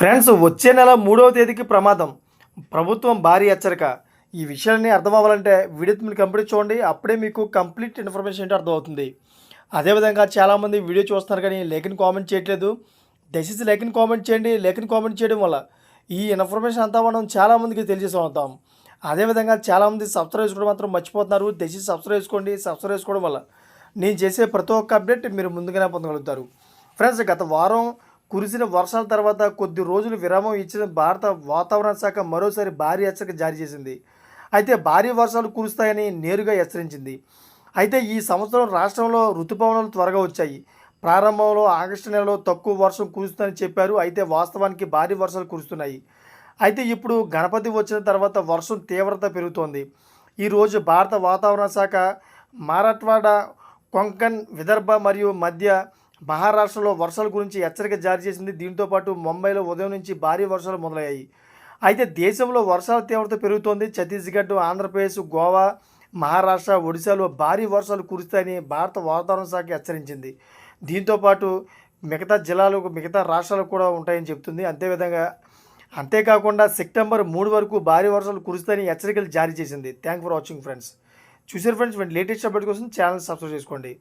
Friends వచ్చే నెల మూడవ తేదీకి ప్రమాదం. ప్రభుత్వం భారీ హెచ్చరిక. ఈ విషయాన్ని అర్థం అవ్వాలంటే వీడియో మీరు కంప్లీట్ చూడండి. అప్పుడే మీకు కంప్లీట్ ఇన్ఫర్మేషన్ ఏంటో అర్థమవుతుంది అదేవిధంగా చాలామంది వీడియో చూస్తున్నారు కానీ లేఖని కామెంట్ చేయట్లేదు. దయచేసి లేఖని కామెంట్ చేయండి. లేఖని కామెంట్ చేయడం వల్ల ఈ ఇన్ఫర్మేషన్ అంతా మనం చాలామందికి తెలియజేస్తాం అదేవిధంగా చాలామంది సబ్స్క్రైబ్ చేసుకోవడం మాత్రం మర్చిపోతున్నారు. దయచేసి సబ్స్క్రైబ్ చేసుకోండి. సబ్స్క్రైబ్ చేసుకోవడం వల్ల నేను చేసే ప్రతి ఒక్క అప్డేట్ మీరు ముందుగానే పొందగలుగుతారు. ఫ్రెండ్స్ గత వారం కురిసిన వర్షాల తర్వాత కొద్ది రోజులు విరామం ఇచ్చిన భారత వాతావరణ శాఖ మరోసారి భారీ హెచ్చరిక జారీ చేసింది. అయితే భారీ వర్షాలు కురుస్తాయని నేరుగా హెచ్చరించింది. అయితే ఈ సంవత్సరం రాష్ట్రంలో ఋతుపవనాలు త్వరగా వచ్చాయి. ప్రారంభంలో ఆగస్టు నెలలో తక్కువ వర్షం కురుస్తుందని చెప్పారు. అయితే వాస్తవానికి భారీ వర్షాలు కురుస్తున్నాయి. అయితే ఇప్పుడు గణపతి వచ్చిన తర్వాత వర్షం తీవ్రత పెరుగుతోంది. ఈరోజు భారత వాతావరణ శాఖ మారట్వాడ కొంకన్ విదర్భ మరియు మధ్య మహారాష్ట్రలో వర్షాల గురించి హెచ్చరిక జారీ చేసింది. దీంతోపాటు ముంబైలో ఉదయం నుంచి భారీ వర్షాలు మొదలయ్యాయి. అయితే దేశంలో వర్షాల తీవ్రత పెరుగుతోంది. ఛత్తీస్గఢ్ ఆంధ్రప్రదేశ్ గోవా మహారాష్ట్ర ఒడిశాలో భారీ వర్షాలు కురుస్తాయని భారత వాతావరణ శాఖ హెచ్చరించింది. దీంతో పాటు మిగతా జిల్లాలకు మిగతా రాష్ట్రాలకు కూడా ఉంటాయని చెప్తుంది అంతేవిధంగా అంతేకాకుండా సెప్టెంబర్ మూడు వరకు భారీ వర్షాలు కురుస్తాయని హెచ్చరికలు జారీ చేసింది. Thank for watching friends. చూసారు ఫ్రెండ్స్ లేటెస్ట్ అప్డేట్ కోసం ఛానల్ సబ్స్క్రైబ్ చేసుకోండి.